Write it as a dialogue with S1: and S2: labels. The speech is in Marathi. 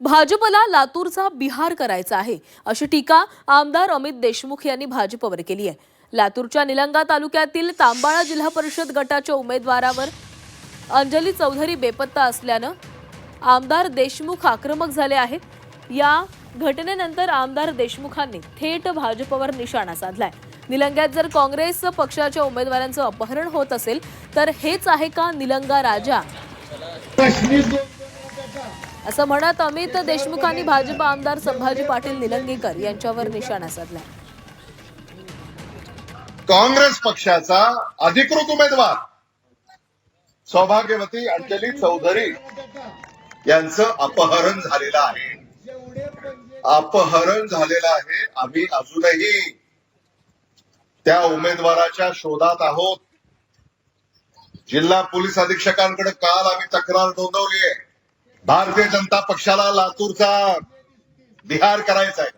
S1: भाजपला लातूरचा बिहार करायचा आहे अशी टीका आमदार अमित देशमुख यांनी भाजपवर केली आहे. लातूरच्या निलंगा तालुक्यातील तांबाळा जिल्हा परिषद गटाच्या उमेदवारावर अंजली चौधरी बेपत्ता असल्यानं आमदार देशमुख आक्रमक झाले आहेत. या घटनेनंतर आमदार देशमुखांनी थेट भाजपवर निशाणा साधलाय. निलंग्यात जर काँग्रेस पक्षाच्या उमेदवारांचं अपहरण होत असेल तर हेच आहे का निलंगा राजा? असं म्हणत अमित देशमुखांनी भाजप आमदार संभाजी पाटील निलंगेकर यांच्यावर निशाणा साधला
S2: काँग्रेस पक्षाचा अधिकृत उमेदवार सौभाग्यवती अंजली चौधरी यांचं अपहरण झालेलं आहे. अपहरण झालेलं आहे. आम्ही अजूनही त्या उमेदवाराच्या शोधात आहोत. जिल्हा पोलीस अधीक्षकांकडे काल आम्ही तक्रार नोंदवली आहे. भारतीय जनता पक्षाला लातूरचा बिहार करायचा आहे